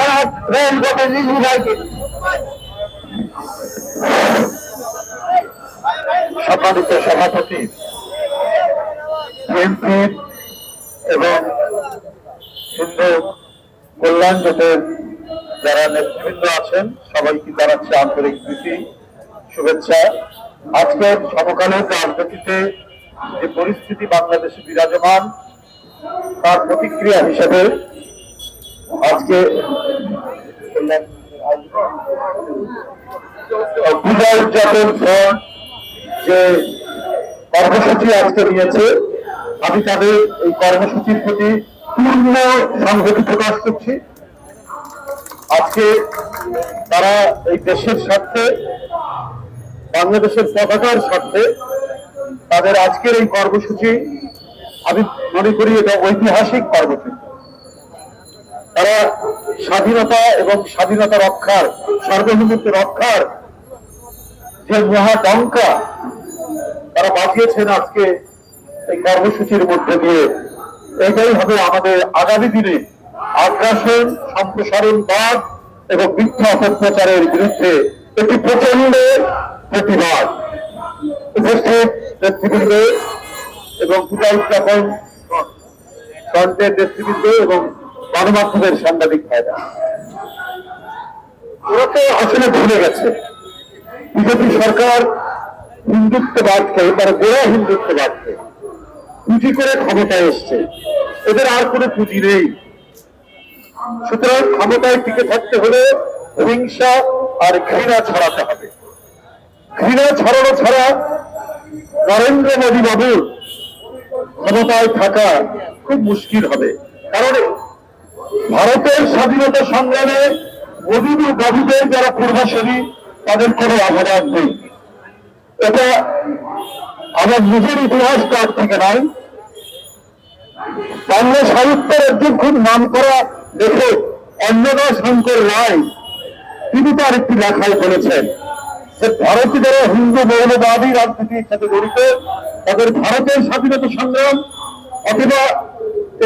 যারা রেলপথে নিজু ভাইকে। সম্মানিত সভাপতি বিএনপির এবং হিন্দু কল্যাণ জোটের যারা নেতৃবৃন্দ আছেন, সবাইকে জানাচ্ছি আন্তরিক প্রীতি, শুভেচ্ছা। আজকের সমকালীন রাজনীতিতে যে পরিস্থিতি বাংলাদেশে বিরাজমান, তার প্রতিক্রিয়া হিসেবে আজকে যে কর্মসূচি আজকে নিয়েছে আমি তাদের এই কর্মসূচির প্রতি পূর্ণ সংহতি প্রকাশ করছি আজকে তারা এই দেশের স্বার্থে বাংলাদেশের পতাকার স্বার্থে তাদের আজকের এই কর্মসূচি, আমি মনে করি এটা ঐতিহাসিক কর্মসূচি। তারা স্বাধীনতা এবং স্বাধীনতা রক্ষার, সার্বভৌমত্ব রক্ষার যে মহাটঙ্কা তারা বাঁচিয়েছেন আজকে এই কর্মসূচির মধ্যে দিয়ে। এটাই হবে আমাদের আগামী দিনে আগ্রাসন, সম্প্রসারণবাদ এবং মিথ্যা অপপ্রচারের বিরুদ্ধে একটি প্রচণ্ড প্রতিবাদ। উপস্থিত নেতৃবৃন্দ এবং পূজা উদযাপন ফ্রন্টের নেতৃবৃন্দ এবং গণমাধ্যমের সাংবাদিক ভাইরা। ওরা তো আসলে ভুলে গেছে। বিজেপি সরকার হিন্দুত্ববাদকে তারা গোড়া হিন্দুত্ববাদকে পুঁজি করে ক্ষমতায় এসছে। এদের আর কোনো পুঁজি নেই। সুতরাং ক্ষমতায় টিকে থাকতে হলে হিংসা আর ঘৃণা ছড়াতে হবে। ঘৃণা ছড়ানো ছাড়া নরেন্দ্র মোদী বাবুর ক্ষমতায় থাকা খুব মুশকিল হবে। কারণ ভারতের স্বাধীনতা সংগ্রামে মোদী বাবুদের যারা পূর্বাসনী তাদের কোনো অবদান নেই। এটা আমার নিজের ইতিহাস কার থেকে নয় বাংলা সাহিত্যের একজন খুব নাম করা লেখক অন্নদা শঙ্কর রায়, তিনি তার একটি লেখায় বলেছেন যে ভারতীয় যারা হিন্দু, মৌলবাদী রাজনীতির সাথে জড়িত, তাদের ভারতের স্বাধীনতা সংগ্রাম অথবা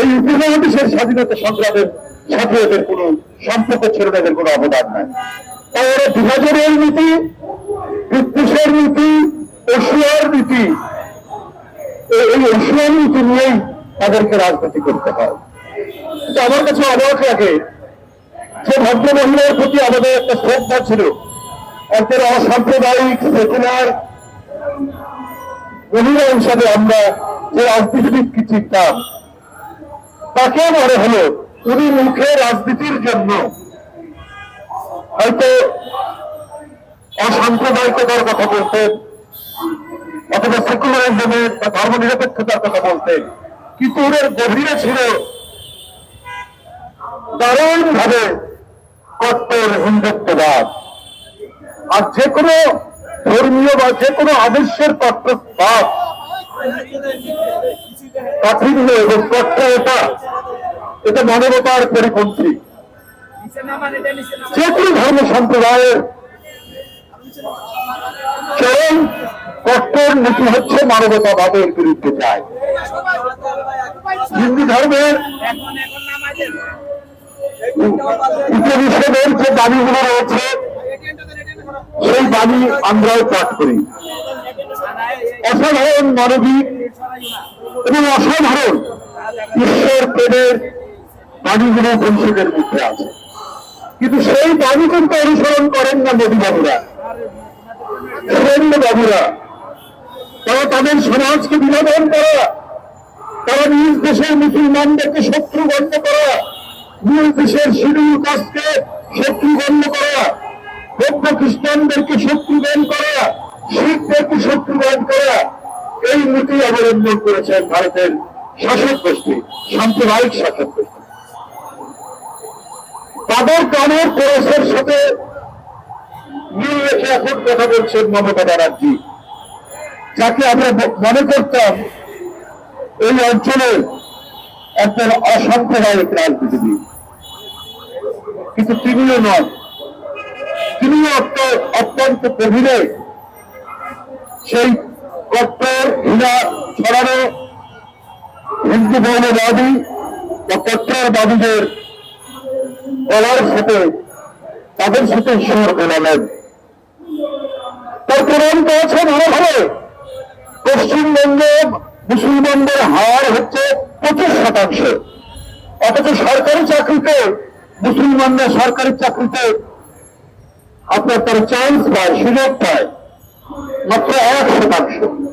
এই উপমহাদেশের স্বাধীনতা সংগ্রামের সাথে এদের কোনো সম্পর্ক ছিল না এদের কোনো অবদান নাই। তাই ওরা বিভাজনের নীতি, বিদ্বেষের নীতি এশিয়ার নীতি, এই এশিয়ার নীতি নিয়েই তাদেরকে রাজনীতি করতে হয়। আমার কাছে অবাক লাগে যে ভদ্র মহিলার প্রতি আমাদের একটা শ্রদ্ধা ছিল। একজন অসাম্প্রদায়িক সেকুলার মহিলা হিসাবে আমরা যে রাজনীতিবিদকে চিনতাম? তাকে মনে হলো উনি মুখে রাজনীতির জন্য হয়তো অসাম্প্রদায়িকতার কথা বলতেন, অথবা সেকুলারিজমের বা ধর্ম নিরপেক্ষতার কথা বলতেন। কিন্তু ওদের গভীরে ছিল দারুণ ভাবে কট্টর হিন্দুত্ববাদ। আর যে কোনো ধর্মীয় বা যে কোনো আদর্শের কট্টরবাদ কাঠিন্য এবং কট্টরতা এটা মানবতার পরিপন্থী। যে কোনো ধর্ম সম্প্রদায়ের চরম কট্টর নীতি হচ্ছে মানবতাবাদের বিরুদ্ধে যায় হিন্দু ধর্মের উপনিষদের যে দাবিগুলো রয়েছে, সেই দাবি আমরাও পাঠ করি। অসাধারণ মানবিক এবং অসাধারণ ঈশ্বর প্রেমের বাণীগুলো উপনিষদের মধ্যে আছে। কিন্তু সেই দাবি কিন্তু অনুসরণ করেন না মোদী বাবুরা। তারা তাদের সমাজকে বিনোদন করা, তারা নিজ দেশের মুসলমানদেরকে শত্রু গণ্য করা, নিজ দেশের শিডিউল কাস্টকে শত্রু গণ্য করা, বৌদ্ধ খ্রিস্টানদেরকে শত্রুগণ করা, শিখদেরকে শত্রুগণ করা, এই নীতি অবলম্বন করেছেন ভারতের শাসক গোষ্ঠী, সাম্প্রদায়িক শাসক গোষ্ঠী। তাদের কানের খরচের সাথে মিল রেখে এখন কথা বলছেন মমতা ব্যানার্জি। যাকে আমরা মনে করতাম এই অঞ্চলে একজন অসাম্প্রদায়িক রাজনীতিবিদ। কিন্তু তিনিও নন। তিনিও অত্য- অত্যন্ত গভীরে সেই কট্টর হীরা ছড়ানো হিন্দু মৌলবাদী বা কট্টরবাদীদের বলার সাথে তাদের সাথে ঈশ্বর মেলালেন তার প্রমাণ পেয়েছে ভালোভাবে। পশ্চিমবঙ্গে মুসলমানদের হার হচ্ছে পঁচিশ শতাংশ। অথচ সরকারি চাকরিতে, মুসলমানরা সরকারি চাকরিতে আপনার তার চান্স পায়, সুযোগ পায়, মাত্র এক শতাংশ।